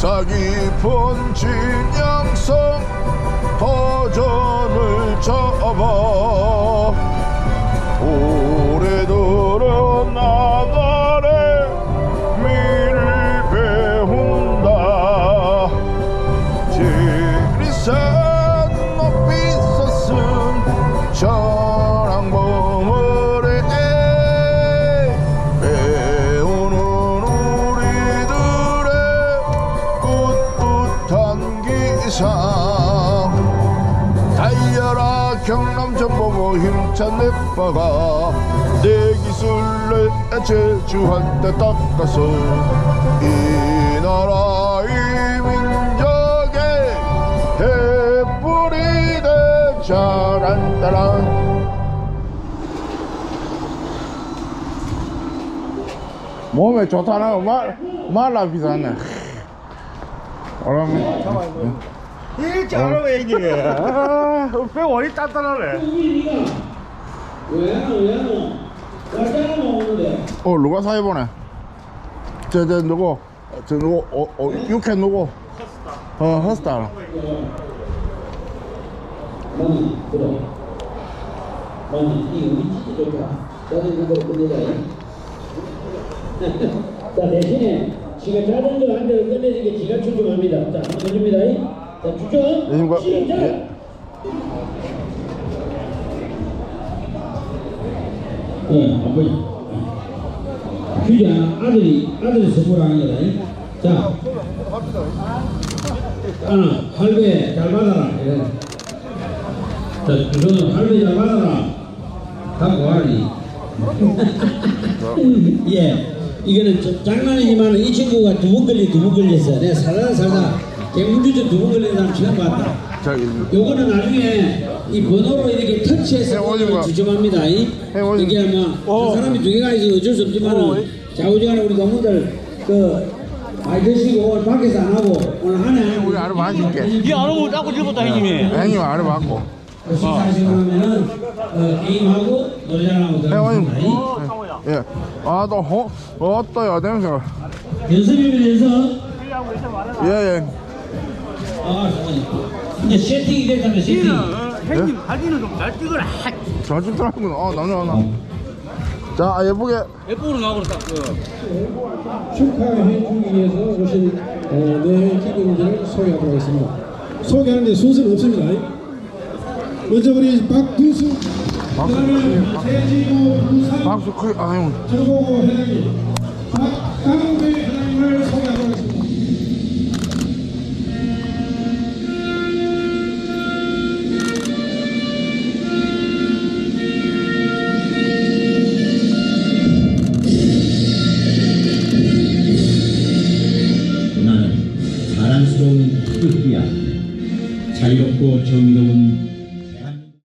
높은 진양성 도전을 접어 기상 달려라 경남 전보고 힘찬 내빠가 내 기술을 제주한테 닦아서 이 나라의 민족의 해뿌리 대자란따란 몸에 좋다는 말 말라 비싸네. 오라면 이렇게 하라고 이게 아, 배 원이 단단하네 어 누가 사회 보내? 저저 누구? 저 누구? 어, 어 육회 누구? 어 허스타. 많이 그래 많이 이 진짜 좋다 나는 이거 끝내자 자 대신에 지가 자전거 한 대를 끝내주게 지가 추종합니다 자 한번 줍니다 자 추종 예수님과- 예. 예 아버지 규자 아들이 아들이 선물하는 거다 자 하나 할배 잘 받아라 이래. 자, 우선은 할배 잘 받아라. 갖고 와리. 예, 이거는 좀 장난이지만 이 친구가 두 번 걸리 두번 걸렸어. 내가 살다 살다 두번 걸린 사람 처음 봤다. 요거는 나중에 이 번호로 이렇게 터치해서 거야. 주점합니다. 이 해오는 이게 아마 한 사람이 두 개가 있어 어쩔 수 없지만은 좌우지간에 우리 동문들 그 많이 드시고 오늘 밖에서 안 하고 오늘 안에 우리 알아 봐줄게. 이 안으로 자꾸 집었다 형님이 형님 알아 봤고. 식사하시고 나면은 어, 게임하고 회원님. 들어갑니다. 예. 아또 호, 어떠요 냄새가. 연습이면 연습. 예 예. 아, 잠깐만요. 이제 세팅이 됐다면 세팅. 형님 사진을 좀 잘 찍어라 잘 찍더라고요. 아 남자 하나. 자 아, 예쁘게. 예쁘로 나오고 딱 그. 축하해 주기 위해서 오신 어, 네 기금들을 소개하도록 하겠습니다. 소개하는데 순서는 없습니다. 먼저 우리 박두수 박수 그다음에 크게. 세지고 부산 박수 크게. 아유. 정보고 회장님 박강배 회장님을 소개하도록 하겠습니다. 달갑고 정겨운